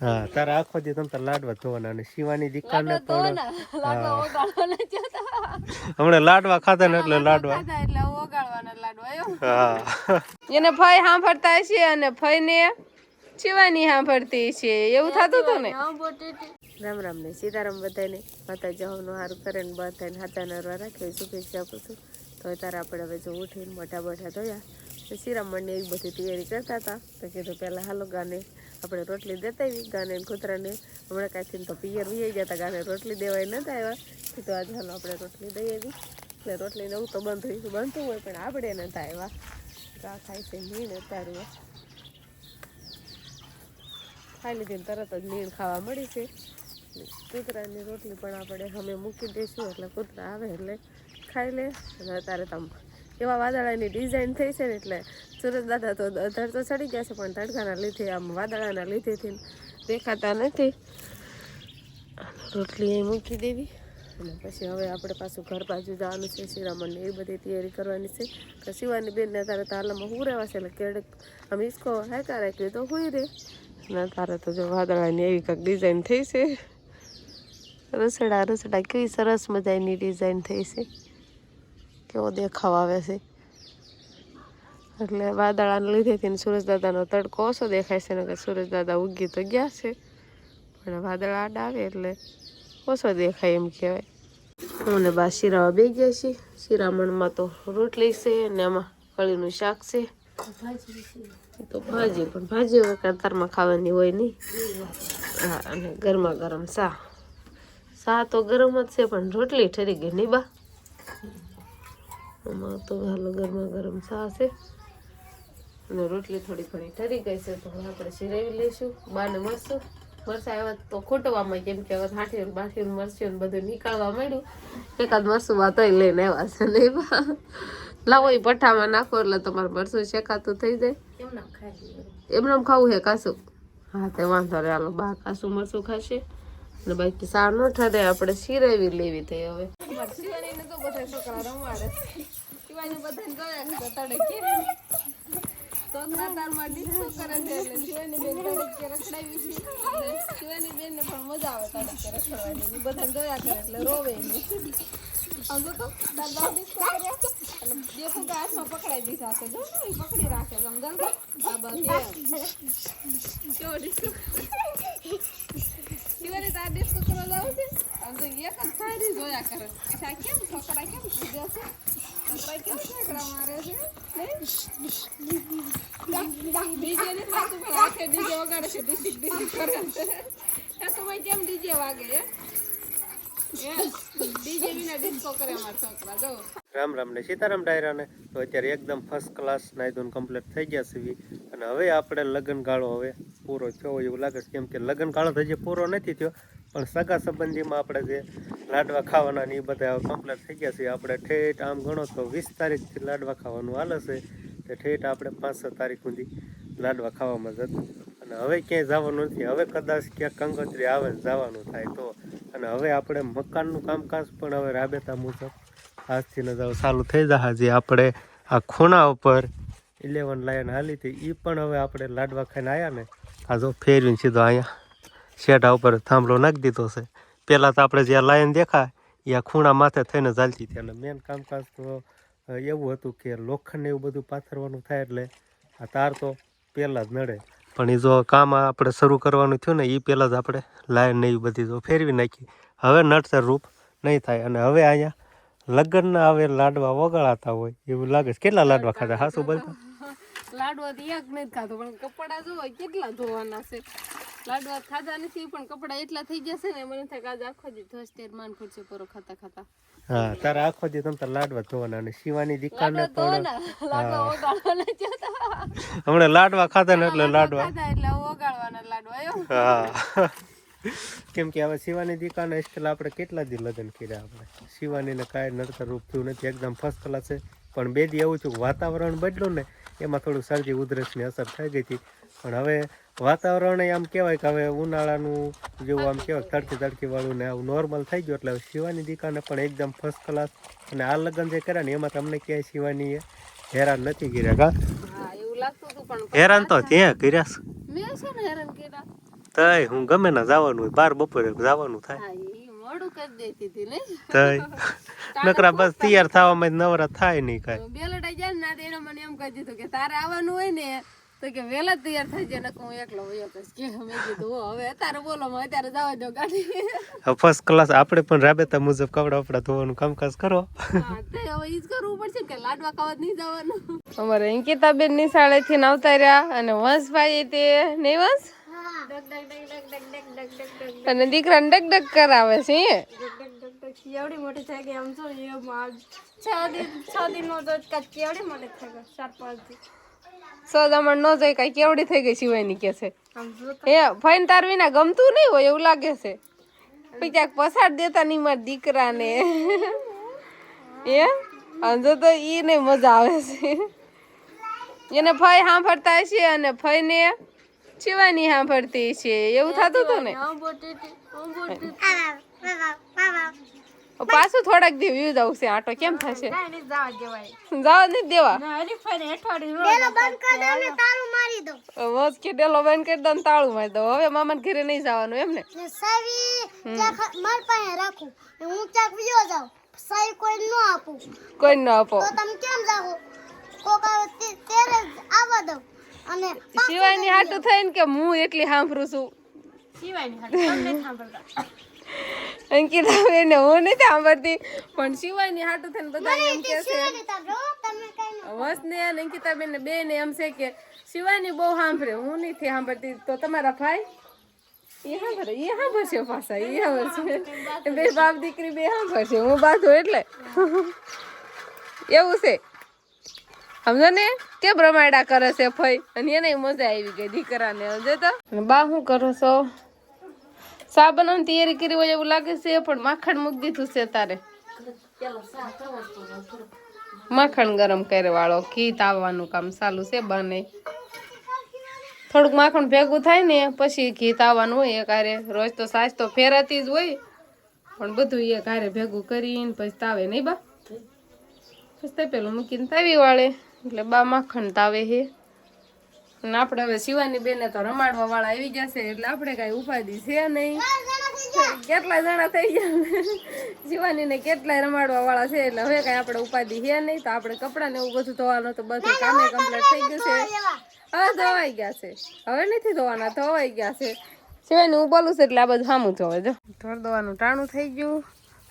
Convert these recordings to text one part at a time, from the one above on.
હા તારા આખો દી તમે તારા લાડવા ધોવાના અને શિવાની દીકાને પણ હમણાં લાડવા ખાતા ને એટલે લાડવા એટલે ઓગાળવાના લાડવા હા. એને ફઈ સાંભળતા છે અને ફઈને શિવાની સાંભળતી છે એવું થતું હતું ને રામ રામ ને સીતારામ બધાને. માતા જવાનું સારું કરે ને બધાને હાથા નરવા રાખે શુભેચ્છા આપું છું. તો તારા આપણે હવે જો ઉઠીને મોટા મોટા ધોયા તો શિરામણને એક બધી તૈયારી કરતા હતા. તો કીધું પહેલાં હાલો ગાને આપણે રોટલી દેતા આવી ગાને કૂતરાને. હમણાં કાંઈથી તો પિયર વી ગયા હતા ગાને રોટલી દેવાય નતા આવ્યા. તો આજે હાલો આપણે રોટલી દઈ આવી. એટલે રોટલી નવું તો બંધ હોય બનતું હોય, પણ આપણે નતા આવ્યા. ગા ખાય છે મીણ અત્યારે. ખાઈ લીધી તરત જ નીણ ખાવા મળી છે. કૂતરાની રોટલી પણ આપણે અમે મૂકી દઈશું, એટલે કૂતરા આવે એટલે ખાઈ લે. અને અત્યારે તમ એવા વાદળાની ડિઝાઇન થઈ છે ને એટલે સુરત દાદા તો અધર તો ચડી ગયા છે, પણ તડકાના લીધે આમ વાદળાના લીધેથી દેખાતા નથી. રોટલી એ મૂકી દેવી. અને પછી હવે આપણે પાછું ઘર બાજુ જવાનું છે, શિરામણને એ બધી તૈયારી કરવાની છે. તો શિવાની બેનને અત્યારે તાલામાં હું રહેવા છે, એટલે કેડક આમ ઈસકો હેકા રાખી તો હોય રે. અને તારે તો જો વાદળાની એવી કંઈક ડિઝાઇન થઈ છે. રસડા રસડા કેવી સરસ મજાની ડિઝાઇન થઈ છે. કેવો દેખાવ આવે છે. એટલે વાદળાને લીધેથી ને સુરજદાદાનો તડકો ઓછો દેખાય છે ને કે સુરજદાદા ઉગી તો ગયા છે. પણ વાદળ આડ આવે એટલે ઓછો દેખાય એમ કહેવાય. અને બા શિરાવા બે ગયા છે શિરામણમાં તો રોટલી છે ને એમાં કળીનું શાક છે. તો ભાજી પણ ભાજી કતારમાં ખાવાની હોય નહીં. હા, અને ગરમા ગરમ સા સા તો ગરમ જ છે, પણ રોટલી ઠરી ગઈ નહીં બા. આમાં તો હાલો ગરમા ગરમ સા છે અને રોટલી થોડી ઘણી ઠરી ગઈ છે તો હવે આપણે શિરાવી લઈશું. બાને મરશું મરસા આવ્યા તો ખોટવામાં કેમ કે હવે હાઠી બાઠી મરસ્યું બધું નીકળવા માંડ્યું. એકાદ મરસું વાત લઈને આવ્યા છે નહીં બા. લાવો એ પઠામાં નાખો એટલે તમારે મરસું શેકાતું થઈ જાય. એમને એમ? ખાવું છે કાસું? હા તે વાંધો રે હાલો બા કાસું મરસું ખાશે. અને બાકી સારું ન ઠરે આપણે શિરાવી લેવી થઈ હવે. શિવાનીને તો બધા છોકરા રમાડે. શિવાની બધાને ગયા તડકે તો તારમાં ડિસ્કો કરે છે એટલે શિવાની બેન તડકે રખડાવી છે. બેનને પણ મજા આવે તડકે રખડવાની. એ બધા જોયા કરે એટલે રોવે નહીં તો હાથમાં પકડાઈ દીધા છે. ને પકડી રાખે છે. શિવાની તાર ડિસ્કો કરવા તો એક જ જોયા કરે. કેમ છોકરા કેમ કૂદે છે? ને રામ રામ ને સીતારામ ડાયરાને. તો અત્યારે એકદમ ફર્સ્ટ ક્લાસ નાયદોન કમ્પ્લીટ થઈ ગયા છે અને હવે આપણે લગ્ન ગાળો હવે પૂરો થયો એવું લાગે છે. કેમ કે લગ્ન ગાળો હજી પૂરો નથી થયો. પણ સગા સંબંધીમાં આપણે જે લાડવા ખાવાના ને એ બધા કમ્પ્લીટ થઈ ગયા છે. આપણે ઠેઠ આમ ગણો તો વીસ તારીખથી લાડવા ખાવાનું હાલે છે. તે ઠેઠ આપણે પાંચ છ તારીખ સુધી લાડવા ખાવામાં જતું. અને હવે ક્યાંય જવાનું નથી. હવે કદાચ ક્યાંક કંકોત્રી આવે જવાનું થાય તો. અને હવે આપણે મકાનનું કામકાજ પણ હવે રાબેતા મુજબ આજથી ન ચાલુ થઈ જશે. જે આપણે આ ખૂણા ઉપર ઇલેવન લાઈન હાલી હતી. એ પણ હવે આપણે લાડવા ખાઈને આવ્યા ને. આ જો ફેરવીને સીધો અહીંયા શેઢા ઉપર થાંભલો નાખી દીધો છે. પહેલાં તો આપણે જ્યાં લાઈન દેખાય એ ખૂણા માથે થઈને ચાલતી હતી. અને મેન કામકાજ તો એવું હતું કે લોખંડ એવું બધું પાથરવાનું થાય એટલે આ તાર તો પહેલાં જ નડે. પણ એ જો કામ આપણે શરૂ કરવાનું થયું ને એ પહેલાં જ આપણે લાઈન એવી બધી જો ફેરવી નાખી. હવે નડતર રૂપ નહીં થાય. અને હવે અહીંયા લગ્નના હવે લાડવા વગાડાતા હોય, એવું લાગે છે. કેટલા લાડવા ખાતા હાસું બોલતા? લાડવા તો એક નથી ખાતો પણ કપડા જોવા કેટલા ધોવાના છે. લાડવા ખાધા નથી પણ કપડા એટલા થઈ જશે ને મને થાય કે આજે આખો દી ધોસ્તેર માન ખુરશી પરો ખાતા ખાતા. હા તારે આખો દી તમ તાર લાડવા ધોવાના અને શિવાની લાડવા ઓગાળવાના જ હતા. લાડવા ખાધા ને એટલે લાડવા ખાધા એટલે ઓગાળવાના લાડવા આવ્યો હા. કેમ કે હવે શિવાની દીકાને સ્ટેલ આપણે કેટલા દી લગ્ન કર્યા આપણે. શિવાનીને કાંઈ નડતર રૂપ થયું નથી એકદમ ફર્સ્ટ ક્લાસ છે. પણ બે દી એવું થયું કે વાતાવરણ બદલું ને એમાં થોડું શરદી ઉધરસની અસર થઈ ગઈ હતી. પણ હવે વાતાવરણ આમ કહેવાય કે હવે ઉનાળાનું જેવું આમ કહેવાય તડકી તડકી વાળું ને આવું નોર્મલ થઈ ગયું. એટલે હવે શિવાની દીકાને પણ એકદમ ફર્સ્ટ ક્લાસ અને આ લગ્ન જે કર્યા ને એમાં તમને ક્યાંય શિવાનીએ હેરાન નથી કર્યા કા? હા એવું લાગતું હતું પણ હેરાન તો ત્યાં કર્યા મેં છે ને હેરાન કર્યા. તય હું ગમે ના જવાનું હોય બાર બપોરે જવાનું થાય. કરી દેતી હતી ને તય નકરા બસ તૈયાર થવામાં નવરા થાય નહીં કાંઈ. બેલડા જાય ના તો એને મને એમ કહી દીધું કે તારે આવવાનું હોય ને તો કે વેલા તૈયાર થઈ જાય નકર હું એકલો વયો કે મેં કીધું હવે અત્યારે બોલો માં અત્યારે જવા દો ગાડી. હવે ફર્સ્ટ ક્લાસ આપણે પણ રાબેતા મુજબ કપડા વપડા ધોવાનું કામકાજ કરો. હા, તે હવે ઈ જ કરવું પડશે કે લાડવા ખાવા જ નહીં જવાનું. અમારે અંકિતાબેન નિશાળે થી આવતા રહ્યા અને વંશભાઈ તે નહીં વંશ? અને દીકરાને ડગ ડગ કરાવે છે એવડી મોટી થઈ ગઈ આમ જો એ છ દિન છ દિન નો તો કેવડી મોટી થઈ ગઈ ચાર પાંચ દિન. સોદામણ ન જોઈ કઈ કેવડી થઈ ગઈ શિવાયની કે છે. આમ જો તાર વિના ગમતું નહીં હોય એવું લાગે છે. પછી ક્યાંક પસાર દેતા નહીં મારા દીકરાને. એ આમ જો તો ઈ નહીં મજા આવે છે. એને ફઈ સાંભળતા છે અને ફઈને શિવાની સાંભળતી છે. એવું થતું હતું ને પાછું થોડાક દી વ્યૂઝ આવશે આટો કેમ થશે? જવા નથી દેવા? મોજ કે ડેલો બંધ કરી દો ને તાળું મારી દો. હવે મામા ઘરે નહીં જવાનું એમ ને? રાખું. હું ક્યાંક વિયો જાઉં. સાવી કોઈ ન આપું. કોઈ ન આપો. તો તમે કેમ જાઓ કોક તેરે આવવા દઉં. અને શિવાની હાટું થઈને કે હું એટલી સાંભળું છું. સિવાયની હાડી તમને સાંભળતા. અંકિતા બેન હું નથી સાંભળતી. પણ શિવાની હાટું થઈને બધા એમ કે છે શિવાની વસને અને અંકિતા બેન બે ને એમ છે કે શિવાની બહુ સાંભળે હું નથી સાંભળતી. તો તમારા ભાઈ? એ સાંભળે એ સાંભળશે પાછા એ સાંભળશે. બે બાપ દીકરી બે સાંભળશે હું બાંધું એટલે. એવું છે. સમજો ને? કે બ્રહ્માડા કરે છે ફઈ અને એને મજા આવી ગઈ દીકરાને સમજો તો? બા શું કરો છો? સા બનાવવાની તૈયારી કરી હોય એવું લાગે છે, પણ માખણ મૂકી દીધું છે તારે. માખણ ગરમ કરે વાળો ઘી તાવવાનું કામ ચાલુ છે બને. થોડુંક માખણ ભેગું થાય ને, પછી ઘી તાવવાનું હોય એ કારે રોજ તો સાસ તો ફેરાતી જ હોય, પણ બધું એ કારે ભેગું કરીને પછી તાવે, નહીં બા? પછી પેલું મૂકીને તાવી વાળે. એટલે બા માખણ તાવે હે. અને આપણે હવે શિવાની બેને તો રમાડવા વાળા આવી છે, એટલે આપણે કાંઈ ઉપાધિ છે નહીં. કેટલા જણા થઈ ગયા શિવાની ને કેટલાય રમાડવા વાળા છે, એટલે હવે કઈ આપણે ઉપાધિ છે નહીં, તો આપણે કપડા ને એવું બધું ધોવાનું તો બધું કામે કમ્પ્લીટ થઈ ગયું છે. હવે ધોવાઈ ગયા છે. હવે નથી ધોવાના, ધોવાઈ ગયા છે. શિવાની હું બોલું છું એટલે આ બધું સામું જોવે જો. ધોર દવાનું ટાણું થઈ ગયું.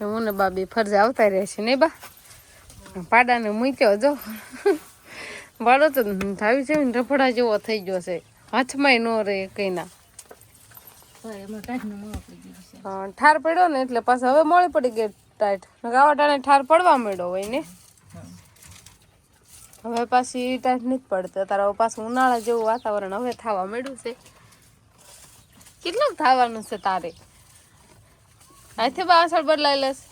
ને હું ને બાબી ફરજે આવતા રહેશે નહીં બા? પાડાને મૂક્યો, જો. વાળો તો ધાવી છે ને રફડા જેવો થઈ ગયો છે. હાથમાંય ન રહે કઈ ના ઠાર પડ્યો ને એટલે પાછો હવે મળી પડી ગઈ ટાઈટ. ગાવા ટાણે ઠાર પડવા મળ્યો હોય ને. હવે પાછી ટાઈટ નથી પડતી. તારા પાછું ઉનાળા જેવું વાતાવરણ હવે થવા માંડ્યું છે. કેટલું થવાનું છે તારે? અહીંથી બા અસર બદલાઈ લેશ.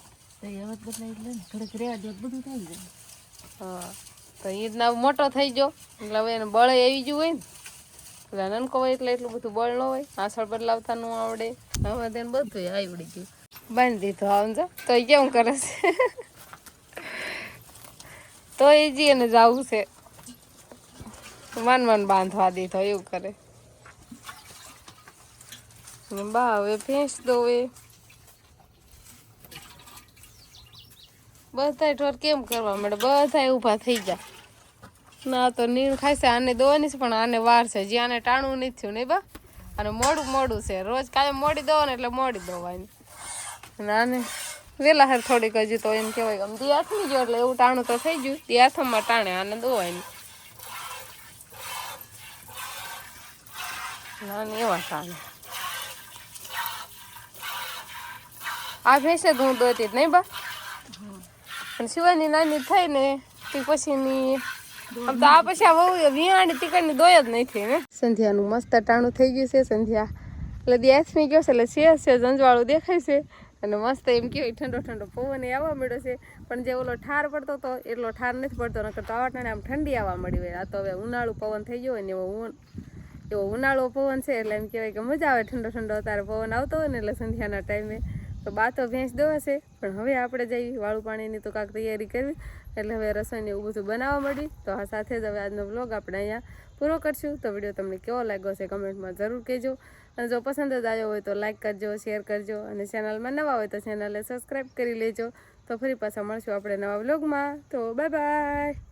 હા. તો એ જ ના મોટો થઈ ગયો. એટલે હવે એને બળે આવી ગયું હોય ને. એટલે નનકો હોય એટલે એટલું બધું બળ ન હોય. આસળ બદલાવતા ન આવડે. હવે તેને બધું આવડી ગયું. બાંધી દીધો આવજો તો એ કેવું કરે છે? તો એ જી એને જવું છે. મન મન બાંધવા દીધો, એવું કરે. બા હવે ભેંસ દોવે. બધા ઢોર કેમ કરવા મળે બધા ઊભા થઈ જાય ના તો નીણ ખાશે, આને દોવાની છે, પણ આને વાર છે. જે આને ટાણું નથી થયું, નહીં બા? અને મોડું મોડું છે. રોજ કાલે મોડી દોવાની એટલે મોડી દોવાની. અને આને વેલા હાર થોડીક હજી તો એમ કહેવાય કે આમ દી હાથમી ગયો એટલે એવું ટાણું તો થઈ ગયું. દી હાથમાં ટાણે, આને દોવાની. નાની એવા ટાણે. આ ભેંસે તો હું દોતી જ, નહીં બા? અને શિવાની નાની થઈ ને તે પછીની આમ તો આ પછી આ વહુ વિહાણી તીકડની દોય જ નહીં થઈ ને. સંધ્યાનું મસ્ત ટાણું થઈ ગયું છે, સંધ્યા. એટલે દેસમી ગયો છે, એટલે છે છે, જંજવાળું દેખાય છે. અને મસ્ત એમ કહેવાય ઠંડો ઠંડો પવન આવવા મળ્યો છે. પણ જે ઓલો ઠાર પડતો હતો એટલો ઠાર નથી પડતો, નકર તો આવા આમ ઠંડી આવવા મળી હોય. આ તો હવે ઉનાળું પવન થઈ ગયો હોય ને એવો એવો ઉનાળો પવન છે, એટલે એમ કહેવાય કે મજા આવે ઠંડો ઠંડો અત્યારે પવન આવતો હોય ને એટલે સંધ્યાના ટાઈમે તો બા તો ભેંસ દોવાશે, પણ હવે આપણે જઈએ વાળું પાણીની તો કાંક તૈયારી કરવી. એટલે હવે રસોઈને એવું બધું બનાવવા મળી તો આ સાથે જ હવે આજનો વ્લોગ આપણે અહીંયા પૂરો કરશું. તો વીડિયો તમને કેવો લાગ્યો છે કમેન્ટમાં જરૂર કહેજો. અને જો પસંદ જ આવ્યો હોય તો લાઈક કરજો શેર કરજો. અને ચેનલમાં નવા હોય તો ચેનલને સબસ્ક્રાઈબ કરી લેજો. તો ફરી પાછા મળશું આપણે નવા વ્લોગમાં તો બાય બાય